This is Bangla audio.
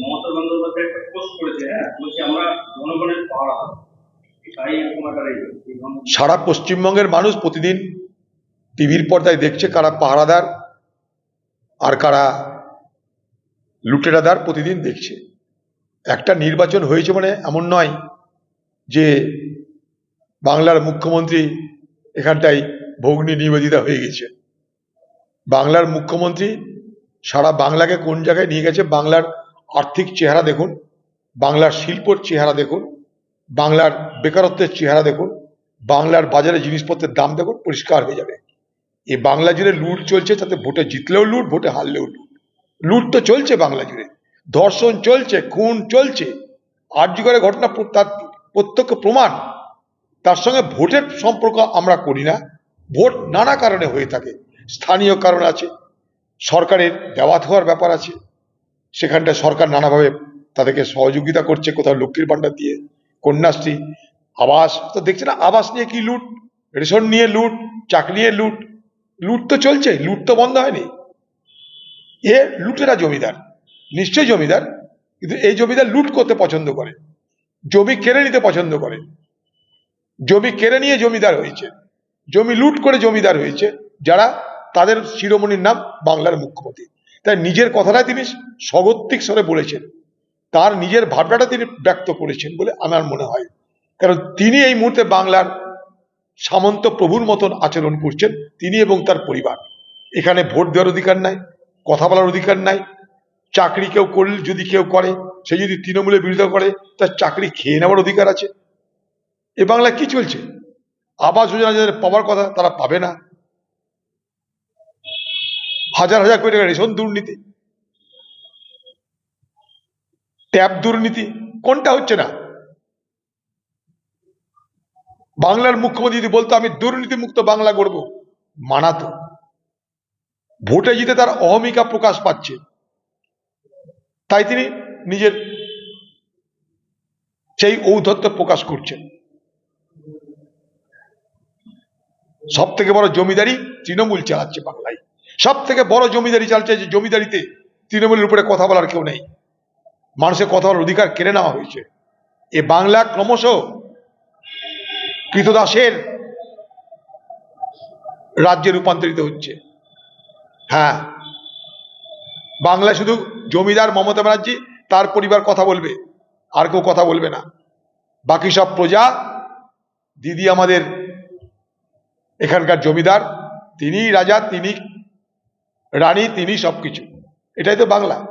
মমতা বন্দ্যোপাধ্যায় একটা পোস্ট করেছে হ্যাঁ? বলছে, আমরা জনগণের সারা পশ্চিমবঙ্গের মানুষ প্রতিদিন টিভির পর্দায় দেখছে কারা পাহারাদার আর কারা লুটেরাদার প্রতিদিন দেখছে। একটা নির্বাচন হয়েছে মানে এমন নয় যে বাংলার মুখ্যমন্ত্রী এখানটায় ভগ্নী নিবেদিতা হয়ে গেছে। বাংলার মুখ্যমন্ত্রী সারা বাংলাকে কোন জায়গায় নিয়ে গেছে? বাংলার আর্থিক চেহারা দেখুন, বাংলার শিল্পর চেহারা দেখুন, বাংলার বেকারত্বের চেহারা দেখুন, বাংলার বাজারে জিনিসপত্রের দাম দেখুন, পরিষ্কার হয়ে যাবে। এই বাংলা জুড়ে লুট চলছে, তাতে ভোটে জিতলেও লুট, ভোটে হারলেও লুট। লুট তো চলছে বাংলা জুড়ে। ধর্ষণ চলছে, খুন চলছে। আর্যগরের ঘটনা, তার প্রত্যক্ষ প্রমাণ। তার সঙ্গে ভোটের সম্পর্ক আমরা করি না। ভোট নানা কারণে হয়ে থাকে। স্থানীয় কারণ আছে, সরকারের দেওয়া থাকার ব্যাপার আছে। সেখানটা সরকার নানাভাবে তাদেরকে সহযোগিতা করছে, কোথাও লক্ষ্মীর ভাণ্ডার দিয়ে, কন্যাশ্রী, আবাস। তো দেখছে না, আবাস নিয়ে কি লুট? রেশন নিয়ে লুট, চাকরি নিয়ে লুট? লুট তো চলছে, লুট তো বন্ধ হয়নি। এ লুটেরা জমিদার নিশ্চয় জমিদার, কিন্তু এই জমিদার লুট করতে পছন্দ করে। জমি কেড়ে নিতে পছন্দ করে। জমি কেড়ে নিয়ে জমিদার হয়েছে। জমি লুট করে জমিদার হয়েছে, যারা তাদের শিরোমণির নাম বাংলার মুখ্যমন্ত্রী। তাই নিজের কথাটাই তিনি স্বগত্বিক স্বরে বলেছেন। তার নিজের ভাবনাটা তিনি ব্যক্ত করেছেন বলে আমার মনে হয়। কারণ তিনি এই মুহূর্তে বাংলার সামন্ত প্রভুর মতন আচরণ করছেন, তিনি এবং তার পরিবার। এখানে ভোট দেওয়ার অধিকার নাই, কথা বলার অধিকার নাই। চাকরি কেউ করলে যদি কেউ করে, সে যদি তৃণমূলের বিরোধিতা করে, তার চাকরি খেয়ে নেওয়ার অধিকার আছে। এ বাংলায় কি চলছে? আবাস যোজনা যাদের পাওয়ার কথা তারা পাবে না। হাজার হাজার কোটি টাকা রেশন দুর্নীতি। ট্যাব দুর্নীতি, কোনটা হচ্ছে না? বাংলার মুখ্যমন্ত্রী যদি বলতো, আমি দুর্নীতি মুক্ত বাংলা করব মানাতো। ভোটে জিতে তার অহমিকা প্রকাশ পাচ্ছে। তাই তিনি নিজের সেই ঔদ্ধত্য প্রকাশ করছেন। সব থেকে বড় জমিদারি তৃণমূল চালাচ্ছে বাংলায়। সব থেকে বড় জমিদারি চালছে যে জমিদারিতে তৃণমূলের উপরে কথা বলার কেউ নেই। মানুষের কথা বলার অধিকার কেড়ে নেওয়া হয়েছে। এ বাংলা ক্রমশ কৃতদাসের রাজ্যে রূপান্তরিত হচ্ছে। হ্যাঁ বাংলা শুধু জমিদার মমতা ব্যানার্জি, তার পরিবার কথা বলবে, আর কেউ কথা বলবে না। বাকি সব প্রজা, দিদি আমাদের এখানকার জমিদার তিনি রাজা তিনি রানী তিনি সবকিছু। এটাই তো বাংলা।